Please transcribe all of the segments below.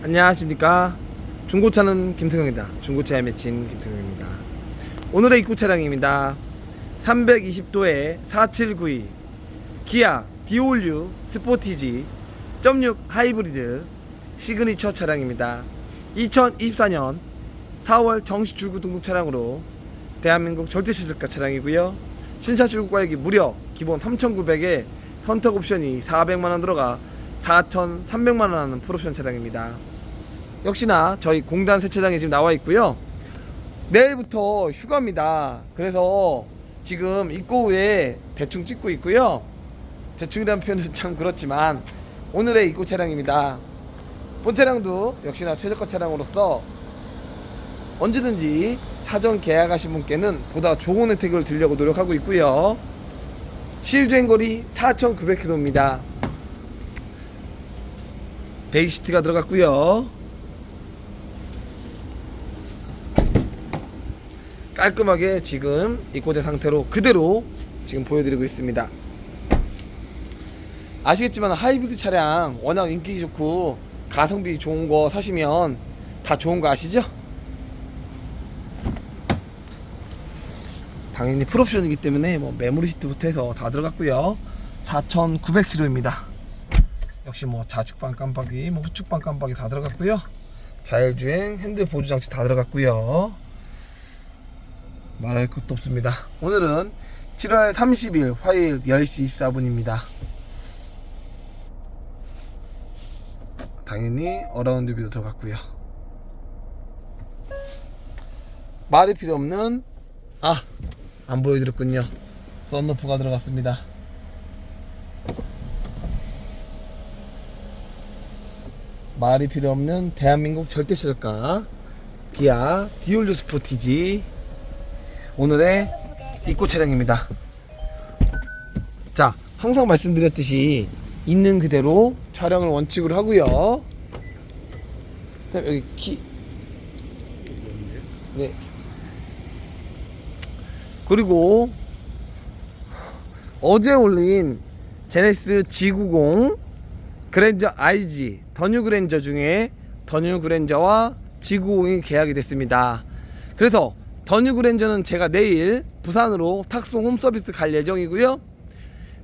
안녕하십니까? 중고차는 김승영이다. 중고차에 맺힌 김승영입니다. 오늘의 입고 차량입니다. 320도에 4792 기아 디올류 스포티지 .6 하이브리드 시그니처 차량입니다. 2024년 4월 정시 출고 등록 차량으로 대한민국 절대 실습가 차량이고요. 신차 출고 가액이 무려 기본 3,900에 선택 옵션이 400만원 들어가 4,300만원 하는 풀옵션 차량입니다 역시나 저희 공단 세차장에 지금 나와 있고요. 내일부터 휴가입니다. 그래서 지금 입고 후에 대충 찍고 있고요. 대충이라는 표현은 참 그렇지만 오늘의 입고 차량입니다. 본 차량도 역시나 최저가 차량으로서 언제든지 사전 계약하신 분께는 보다 좋은 혜택을 드리려고 노력하고 있고요. 실주행 거리 4,900km입니다. 베이시트가 들어갔고요. 깔끔하게 지금 입고된 상태로 그대로 지금 보여드리고 있습니다. 아시겠지만 하이브리드 차량 워낙 인기 좋고 가성비 좋은 거 사시면 다 좋은 거 아시죠? 당연히 풀옵션이기 때문에 뭐 메모리 시트부터 해서 다 들어갔고요. 4,900km입니다. 역시 뭐 좌측방 깜빡이, 뭐 후측방 깜빡이 다 들어갔고요. 자율주행, 핸들 보조 장치 다 들어갔고요. 말할 것도 없습니다. 오늘은 7월 30일 화요일 10시 24분입니다. 당연히 어라운드 뷰도 들어갔고요. 말이 필요 없는 아, 안 보여드렸군요. 썬루프가 들어갔습니다. 말이 필요 없는 대한민국 절대 최저가 기아 디올류 스포티지 오늘의 입고 차량입니다. 자, 항상 말씀드렸듯이 있는 그대로 촬영을 원칙으로 하고요. 그다음 여기 키 네. 그리고 어제 올린 제네시스 G90 그랜저 IG 더뉴 그랜저 중에 더뉴 그랜저와 G90이 계약이 됐습니다. 그래서 더뉴 그 랜저는 제가 내일 부산으로 탁송 홈서비스 갈 예정이고요.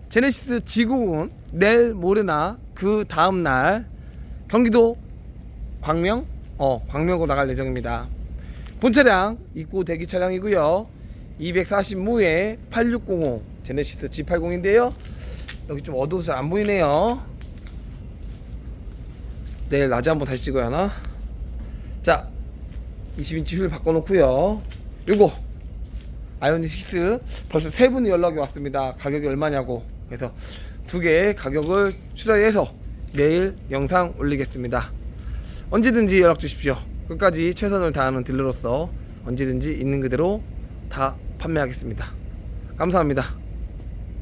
제네시스 G90은 내일 모레나 그 다음 날 경기도 광명 어 광명으로 나갈 예정입니다. 본 차량 입고 대기 차량이고요. 240무에 8605 제네시스 G80인데요. 여기 좀 어두워서 잘 안 보이네요. 내일 낮에 한번 다시 찍어야 하나? 자, 20인치 휠 바꿔놓고요. 요거 아이오닉 6 벌써 세 분이 연락이 왔습니다. 가격이 얼마냐고. 그래서 두 개의 가격을 추려해서 내일 영상 올리겠습니다. 언제든지 연락 주십시오. 끝까지 최선을 다하는 딜러로서 언제든지 있는 그대로 다 판매하겠습니다. 감사합니다.